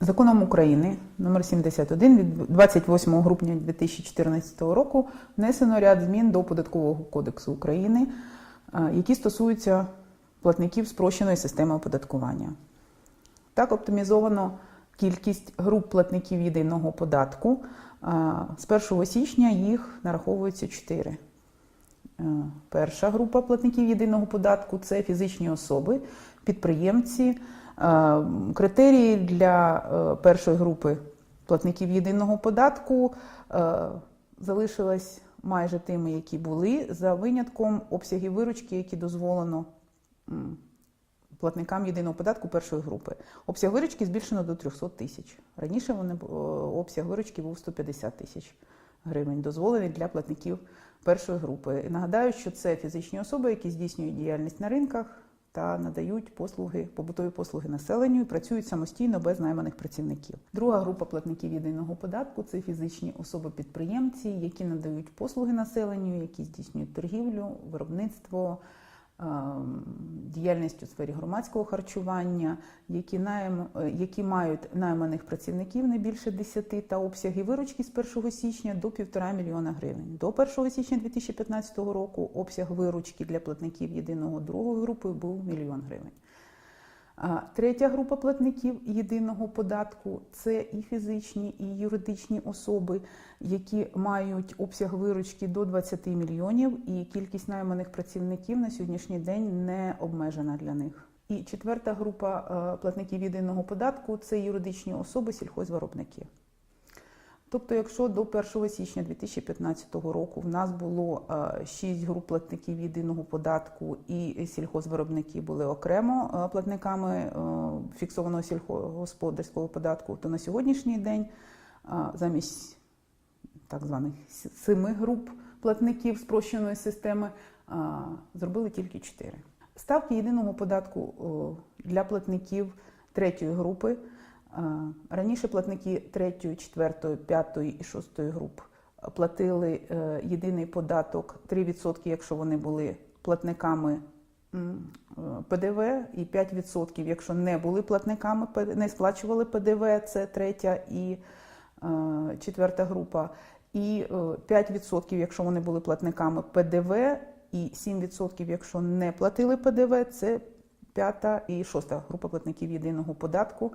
Законом України номер 71 від 28 грудня 2014 року внесено ряд змін до Податкового кодексу України, е, які стосуються платників спрощеної системи оподаткування. Так оптимізовано кількість груп платників єдиного податку. Е, З 1 січня їх нараховується 4. Е, Перша група платників єдиного податку це фізичні особи, підприємці. Е, Критерії для е, першої групи платників єдиного податку е, залишились майже тими, які були, за винятком обсягів виручки, які дозволено платникам єдиного податку першої групи. Обсяг виручки збільшено до 300 тисяч. Раніше вони, обсяг виручки був 150 тисяч гривень, дозволений для платників першої групи. І нагадаю, що це фізичні особи, які здійснюють діяльність на ринках та надають послуги, побутові послуги населенню і працюють самостійно без найманих працівників. Друга група платників єдиного податку це фізичні особи-підприємці, які надають послуги населенню, які здійснюють торгівлю, виробництво. Діяльність у сфері громадського харчування, які, найм, е, які мають найманих працівників не більше 10 та обсяги виручки з 1 січня до 1,5 мільйона гривень. До 1 січня 2015 року обсяг виручки для платників єдиного другої групи був мільйон гривень. Третя група платників єдиного податку це і фізичні, і юридичні особи, які мають обсяг виручки до 20 мільйонів, і кількість найманих працівників на сьогоднішній день не обмежена для них. І четверта група е, платників єдиного податку це юридичні особи, сільхозвиробники. Тобто, якщо до 1 січня 2015 року в нас було 6 груп платників єдиного податку і сільхозвиробники були окремо е, платниками е, фіксованого сільськогосподарського податку, то на сьогоднішній день е, замість так званих семи груп платників спрощеної системи е, зробили тільки 4. Ставки єдиного податку для платників третьої групи Е, Раніше платники 3, 4, 5 і 6 груп платили е, єдиний податок 3%, якщо вони були платниками е, ПДВ, і 5%, якщо не були платниками, не сплачували ПДВ, це третя і е, четверта група, і е, 5%, якщо вони були платниками ПДВ, і 7%, якщо не платили ПДВ, це п'ята і шоста група платників єдиного податку.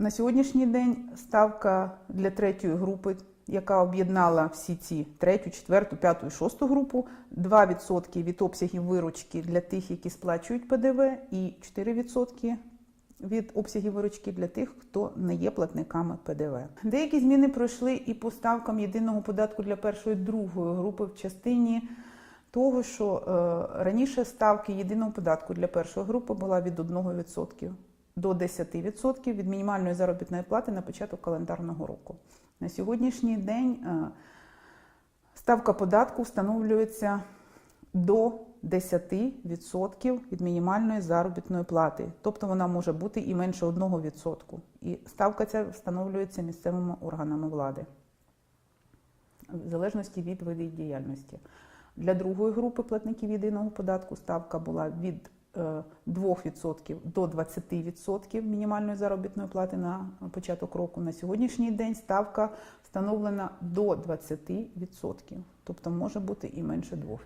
На сьогоднішній день ставка для третьої групи, яка об'єднала всі ці третю, четверту, п'яту і шосту групу, 2% від обсягів виручки для тих, які сплачують ПДВ, і 4% від обсягів виручки для тих, хто не є платниками ПДВ. Деякі зміни пройшли і по ставкам єдиного податку для першої другої групи в частині того, що е, раніше ставки єдиного податку для першої групи була від 1% до 10% від мінімальної заробітної плати на початок календарного року. На сьогоднішній день е, ставка податку встановлюється до 10% від мінімальної заробітної плати, тобто вона може бути і менше 1%. І ставка ця встановлюється місцевими органами влади в залежності від видів діяльності. Для другої групи платників єдиного податку ставка була від 2% до 20% мінімальної заробітної плати на початок року. На сьогоднішній день ставка встановлена до 20%, тобто може бути і менше 2%,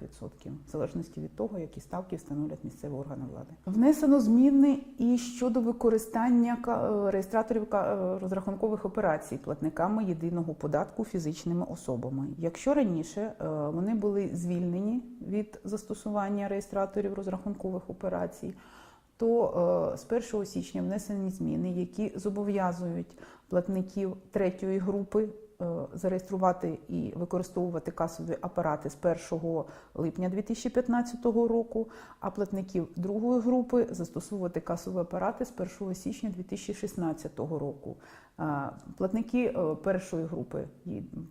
в залежності від того, які ставки встановлять місцеві органи влади. Внесено зміни і щодо використання е, реєстраторів е, розрахункових операцій платниками єдиного податку фізичними особами. Якщо раніше е, вони були звільнені від застосування реєстраторів розрахункових операцій, то з 1 січня внесені зміни, які зобов'язують платників третьої групи зареєструвати і використовувати касові апарати з 1 липня 2015 року, а платників другої групи застосовувати касові апарати з 1 січня 2016 року. Е, Платники е, першої групи,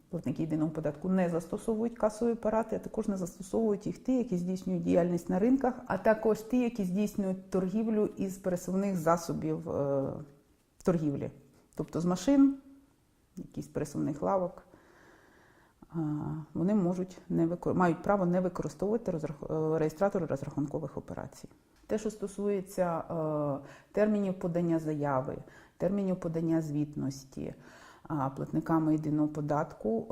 платники єдиного податку, не застосовують касові апарати, а також не застосовують їх ті, які здійснюють діяльність на ринках, а також ті, які здійснюють торгівлю із пересувних засобів е, торгівлі, тобто з машин, якісь пересувних лавок. Вони можуть не викор... мають право не використовувати розрах... е, реєстратори розрахункових операцій. Те, що стосується е, термінів подання заяви, термінів подання звітності платниками єдиного податку,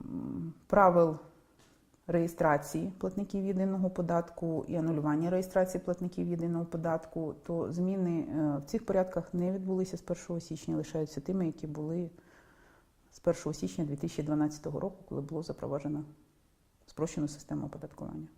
е, правил реєстрації платників єдиного податку і анулювання реєстрації платників єдиного податку, то зміни е, в цих порядках не відбулися з 1 січня, лишаються тими, які були з 1 січня 2012 року, коли було запроваджено спрощену систему оподаткування.